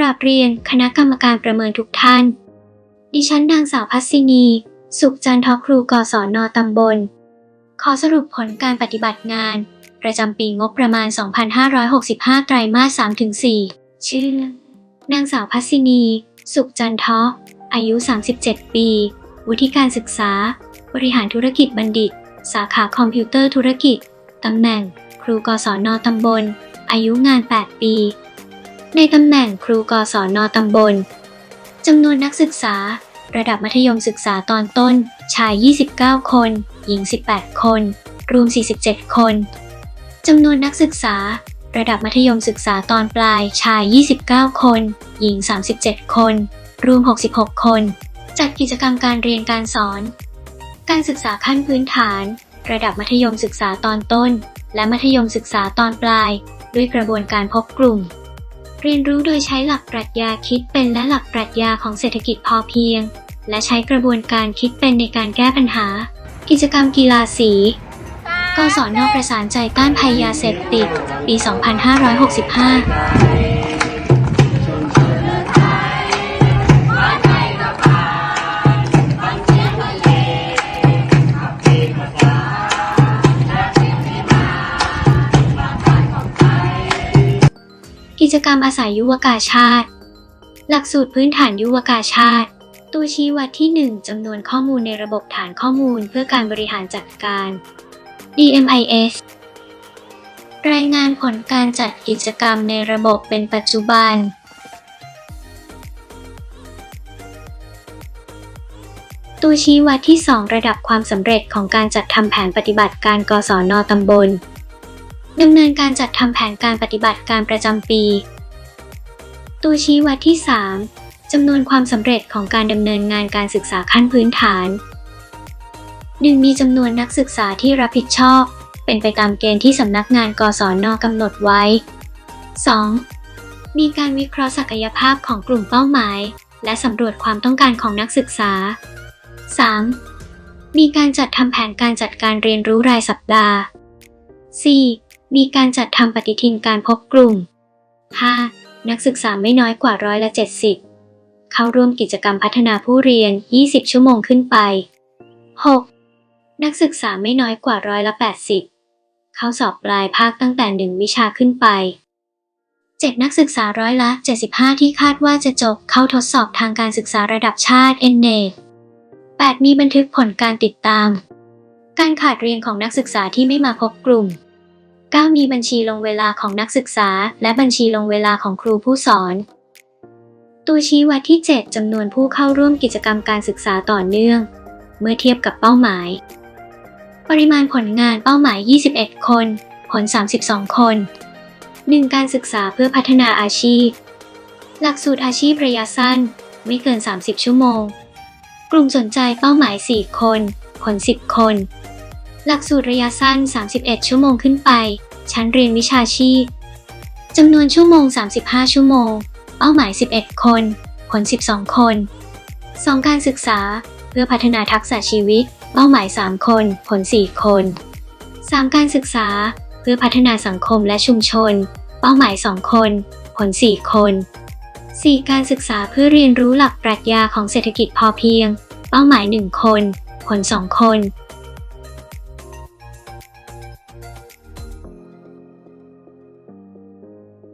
ราบเรียนคณะกรรมการประเมินทุกท่าน ดิฉันนางสาวพัศินี สุขจันทร์ครูกศนตำบล ขอสรุปผลการปฏิบัติงาน ประจำปีงบประมาณ 2565 ไตรมาส 3-4 ชื่อ นางสาวพัศินี สุขจันทร์อายุ 37 ปี วุฒิการศึกษา บริหารธุรกิจบัณฑิต สาขาคอมพิวเตอร์ธุรกิจ ตำแหน่ง ครูกศนตำบล อายุงาน 8 ปี ในตำแหน่งครูกศนตำบลจำนวนนักศึกษา ระดับมัธยมศึกษาตอนต้น ชาย 29 คน หญิง 18 คน รวม 47 คนจำนวนนักศึกษา ระดับมัธยมศึกษาตอนปลาย ชาย 29 คน หญิง 37 คน รวม 66 คน จัดกิจกรรมการเรียนการสอน การศึกษาขั้นพื้นฐาน ระดับมัธยมศึกษาตอนต้น และมัธยมศึกษาตอนปลาย ด้วยกระบวนการพบกลุ่ม เรียนรู้โดยใช้หลักปรัชญาคิดเป็นและหลักปรัชญาของเศรษฐกิจพอเพียง และใช้กระบวนการคิดเป็นในการแก้ปัญหา กิจกรรมกีฬาสีกสอนประสานใจต้านภัยยาเสพติด ปี 2565 รรมอาศัยยุวกาชาติ หลักสูตรพื้นฐานยุวกาชาติ ตัวชี้วัดที่ 1 จำนวนข้อมูลในระบบฐานข้อมูลเพื่อการบริหารจัดการ DMIS รายงานผลการจัดกิจกรรมในระบบเป็นปัจจุบัน ตัวชี้วัดที่ 2 ระดับความสำเร็จของการจัดทำแผนปฏิบัติการกศนตำบลดำเนินการจัดทำแผนการปฏิบัติการประจำปี ตัวชี้วัดที่ 3จำนวนความสำเร็จของการดำเนินงานการศึกษาขั้นพื้นฐาน 1. มีจำนวนนักศึกษาที่รับผิดชอบ เป็นไปตามเกณฑ์ที่สำนักงานกศนกำหนดไว้ 2. มีการวิเคราะห์ศักยภาพของกลุ่มเป้าหมาย และสำรวจความต้องการของนักศึกษา 3. มีการจัดทำแผนการจัดการเรียนรู้รายสัปดาห์ 4. มีการจัดทำปฏิทินการพบกลุ่ม 5. นักศึกษาไม่น้อยกว่าร้อยละ 70 เข้าร่วมกิจกรรมพัฒนาผู้เรียน 20 ชั่วโมงขึ้นไป 6. นักศึกษาไม่น้อยกว่าร้อยละ 80 เข้าสอบปลายภาคตั้งแต่1วิชาขึ้นไป 7. นักศึกษาร้อยละ 75 ที่คาดว่าจะจบเข้าทดสอบทางการศึกษาระดับชาติ NNET 8. มีบันทึกผลการติดตาม การขาดเรียนของนักศึกษาที่ไม่มาพบกลุ่ม 9. มีบัญชีลงเวลาของนักศึกษา และบัญชีลงเวลาของครูผู้สอน ตัวชี้วัดที่ 7 จำนวนผู้เข้าร่วมกิจกรรมการศึกษาต่อเนื่อง เมื่อเทียบกับเป้าหมาย ปริมาณผลงานเป้าหมาย 21 คน ผล 32 คน 1. การศึกษาเพื่อพัฒนาอาชีพ หลักสูตรอาชีพระยะสั้น ไม่เกิน 30 ชั่วโมง กลุ่มสนใจเป้าหมาย 4 คน ผล 10 คน หลักสูตรระยะสั้น 31 ชั่วโมงขึ้นไป ชั้นเรียนวิชาชีพ จำนวนชั่วโมง 35 ชั่วโมง เป้าหมาย 11 คน ผล 12 คน 2. การศึกษา เพื่อพัฒนาทักษะชีวิต เป้าหมาย 3 คน ผล 4 คน 3. การศึกษา เพื่อพัฒนาสังคมและชุมชน เป้าหมาย 2 คน ผล 4 คน 4. การศึกษาเพื่อเรียนรู้หลักปรัชญาของเศรษฐกิจพอเพียง เป้าหมาย 1 คน ผล 2 คน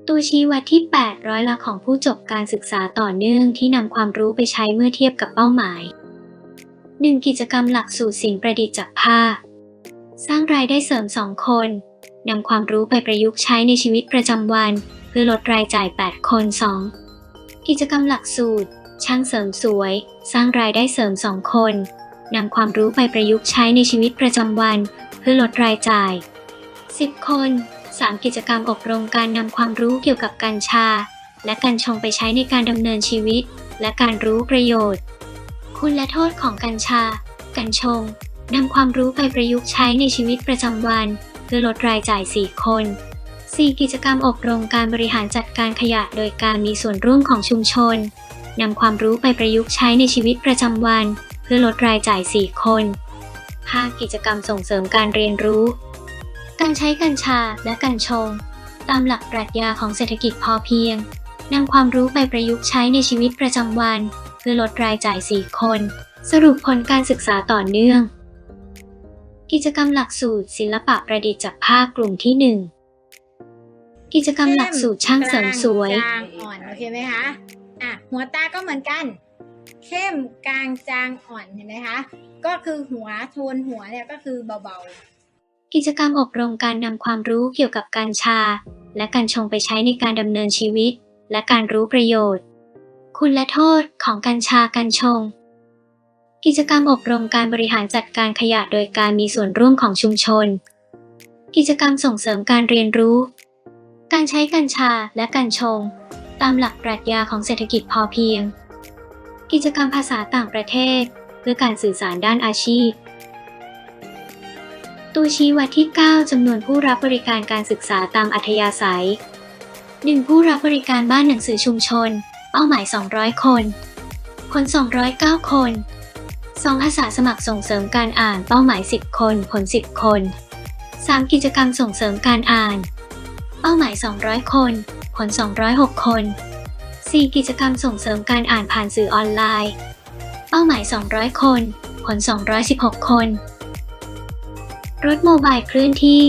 ตัวชี้วัดที่ 8 ร้อยละของผู้จบการศึกษาต่อเนื่องที่นำความรู้ไปใช้เมื่อเทียบกับเป้าหมาย 1. กิจกรรมหลักสูตรสิ่งประดิษฐ์จากผ้า สร้างรายได้เสริม 2 คนนำความรู้ไปประยุกต์ใช้ในชีวิตประจำวัน เพื่อลดรายจ่าย 8 คน 2. กิจกรรมหลักสูตร ช่างเสริมสวย สร้างรายได้เสริม 2 คนนำความรู้ไปประยุกต์ใช้ในชีวิตประจำวัน เพื่อลดรายจ่าย 10 คน 3 กิจกรรมอบรมการนำความรู้เกี่ยวกับกัญชา และกัญชงไปใช้ในการดำเนินชีวิต และการรู้ประโยชน์ คุณและโทษของกัญชา กัญชงนำความรู้ไปประยุกต์ใช้ในชีวิตประจำวัน เพื่อลดรายจ่าย 4 คน 4 กิจกรรมอบรมการบริหารจัดการขยะ โดยการมีส่วนร่วมของชุมชนนำความรู้ไปประยุกต์ใช้ในชีวิตประจำวัน เพื่อลดรายจ่าย 4 คน 5. กิจกรรมส่งเสริมการเรียนรู้ การใช้กัญชาและกัญชง ตามหลักปรัชญาของเศรษฐกิจพอเพียงนำความรู้ไปประยุกต์ใช้ในชีวิตประจำวัน เพื่อลดรายจ่าย 4 คน สรุปผลการศึกษาต่อเนื่อง กิจกรรมหลักสูตร ศิลปะประดิษฐ์จากภาคกลุ่มที่ 1 กิจกรรมหลักสูตรช่างเสริมสวย กลางอ่อนโอเคไหมคะอะหัวตาก็เหมือนกัน เข้มกลางจางอ่อนเห็นไหมคะ ก็คือหัวโทนหัวเนี่ยก็คือเบา กิจกรรมอบรมการนำความรู้เกี่ยวกับการชา และการชงไปใช้ในการดำเนินชีวิต และการรู้ประโยชน์ คุณและโทษของกัญชาการชง กิจกรรมอบรมการบริหารจัดการขยะโดยการมีส่วนร่วมของชุมชน กิจกรรมส่งเสริมการเรียนรู้ การใช้กัญชาและการชง ตามหลักปรัชญาของเศรษฐกิจพอเพียง กิจกรรมภาษาต่างประเทศ เพื่อการสื่อสารด้านอาชีพ ตัวชี้วัดที่ 9 จำนวนผู้รับบริการการศึกษาตามอัธยาศัย 1. ผู้รับบริการบ้านหนังสือชุมชน เป้าหมาย 200 คนผล209 คน 2. อาสาสมัครส่งเสริมการอ่าน เป้าหมาย 10 คน ผล 10 คน 3. กิจกรรมส่งเสริมการอ่าน เป้าหมาย 200 คน ผล 206 คน 4. กิจกรรมส่งเสริมการอ่านผ่านสื่อออนไลน์ เป้าหมาย 200 คน ผล 216 คน รถโมบายเคลื่อนที่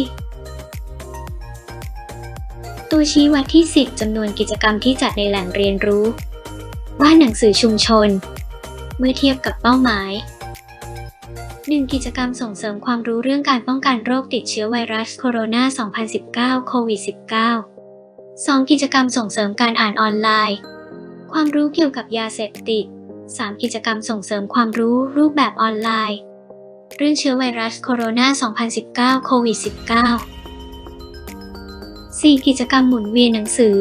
ตัวชี้วัดที่ 10จำนวนกิจกรรมที่จัดในแหล่งเรียนรู้ บ้านหนังสือชุมชน เมื่อเทียบกับเป้าหมาย 1. กิจกรรมส่งเสริมความรู้เรื่องการป้องกันโรคติดเชื้อไวรัสโคโรนา 2019 โควิด -19 2. กิจกรรมส่งเสริมการอ่านออนไลน์ ความรู้เกี่ยวกับยาเสพติด 3. กิจกรรมส่งเสริมความรู้รูปแบบออนไลน์ เรื่องเชื้อไวรัสโคโรนา 2019 โควิด -19 4. กิจกรรมหมุนเวียนหนังสือ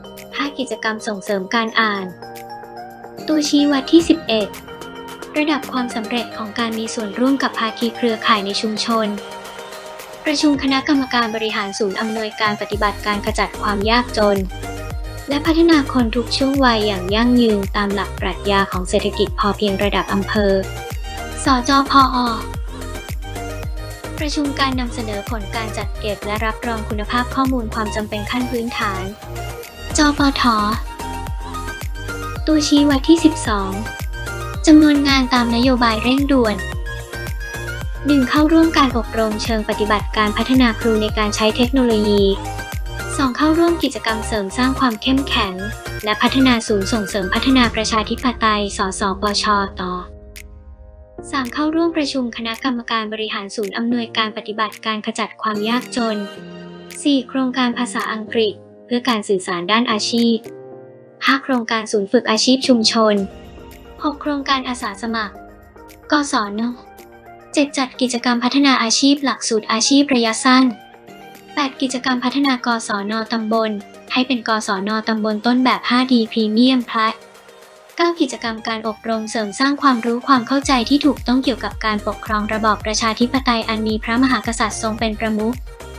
5. กิจกรรมส่งเสริมการอ่าน ตัวชี้วัดที่ 11 ระดับความสำเร็จของการมีส่วนร่วมกับภาคีเครือข่ายในชุมชน ประชุมคณะกรรมการบริหารศูนย์อำนวยการปฏิบัติการขจัดความยากจน และพัฒนาคนทุกช่วงวัยอย่างยั่งยืนตามหลักปรัชญาของเศรษฐกิจพอเพียงระดับอำเภอ สจพอประชุมการนำเสนอผลการจัดเก็บและรับรองคุณภาพข้อมูลความจำเป็นขั้นพื้นฐาน จปทตัวชี้วัดที่ 12 จำนวนงานตามนโยบายเร่งด่วน 1. เข้าร่วมการอบรมเชิงปฏิบัติการพัฒนาครูในการใช้เทคโนโลยี 2. เข้าร่วมกิจกรรมเสริมสร้างความเข้มแข็ง และพัฒนาศูนย์ส่งเสริมพัฒนาประชาธิปไตย สสปช ต่อ 3. เข้าร่วมประชุมคณะกรรมการบริหารศูนย์อำนวยการปฏิบัติการขจัดความยากจน 4. โครงการภาษาอังกฤษ เพื่อการสื่อสารด้านอาชีพ 5. โครงการศูนย์ฝึกอาชีพชุมชน 6. โครงการอาสาสมัครกศน 7. จัดกิจกรรมพัฒนาอาชีพหลักสูตรอาชีพระยะสั้น 8. กิจกรรมพัฒนากศนตำบล ให้เป็นกศนตำบลต้นแบบ 5D พรีเมียมพลัส 9. กิจกรรมการอบรมเสริมสร้างความรู้ความเข้าใจที่ถูกต้องเกี่ยวกับการปกครองระบอบประชาธิปไตยอันมีพระมหากษัตริย์ทรงเป็นประมุข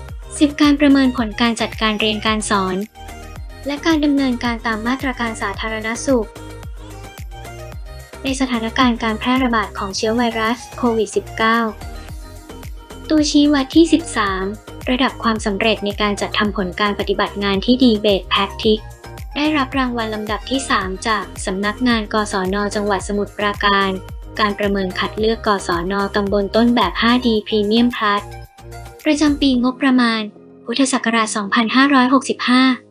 10. การประเมินผลการจัดการเรียนการสอน และการดำเนินการตามมาตรการสาธารณสุข ในสถานการณ์การแพร่ระบาดของเชื้อไวรัสโควิด -19 ตัวชี้วัดที่ 13 ระดับความสำเร็จในการจัดทำผลการปฏิบัติงานที่ดีเบตแพ็กทิก ได้รับรางวัลลำดับที่ 3 จากสำนักงานกศน จังหวัดสมุทรปราการ การประเมินคัดเลือกกศน ตำบลต้นแบบ 5D พรีเมียมพลัสประจำปีงบประมาณ พุทธศักราช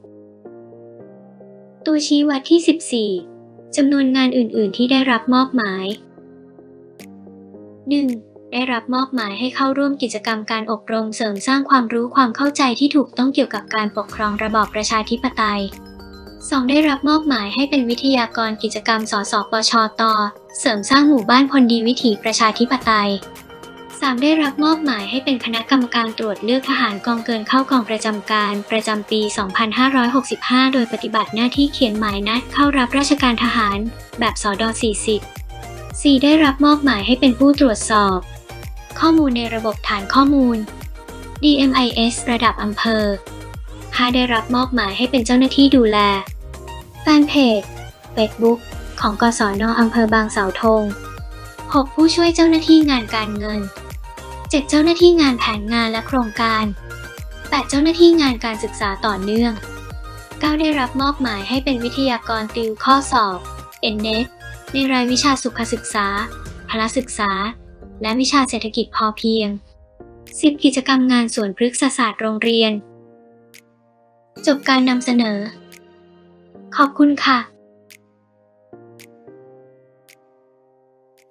2565 ตัวชี้วัดที่ 14 จำนวนงานอื่น ๆ ที่ได้รับมอบหมาย 1. ได้รับมอบหมายให้เข้าร่วมกิจกรรมการอบรมเสริมสร้างความรู้ความเข้าใจที่ถูกต้องเกี่ยวกับการปกครองระบอบประชาธิปไตย 2. ได้รับมอบหมายให้เป็นวิทยากรกิจกรรม สสปชต เสริมสร้างหมู่บ้านพลดีวิถีประชาธิปไตย 3. ได้รับมอบหมายให้เป็นคณะกรรมการตรวจเลือกทหารกองเกินเข้ากองประจำการ ประจำปี 2565 โดยปฏิบัติหน้าที่เขียนหมายนัดเข้ารับราชการทหาร แบบสด40 4. ได้รับมอบหมายให้เป็นผู้ตรวจสอบ ข้อมูลในระบบฐานข้อมูล DMIS ระดับอำเภอ ข้าได้รับมอบหมายให้เป็นเจ้าหน้าที่ดูแล แฟนเพจเฟซบุ๊กของกศนอำเภอบางเสาธง 6 ผู้ช่วยเจ้าหน้าที่งานการเงิน 7 เจ้าหน้าที่งานแผนงานและโครงการ 8 เจ้าหน้าที่งานการศึกษาต่อเนื่อง 9 ได้รับมอบหมายให้เป็นวิทยากรติวข้อสอบ n n e t ในรายวิชาสุขศึกษา พละศึกษา และวิชาเศรษฐกิจพอเพียง 10 กิจกรรมงานส่วนพฤกษศาสตร์โรงเรียน จบการนำเสนอ ขอบคุณค่ะ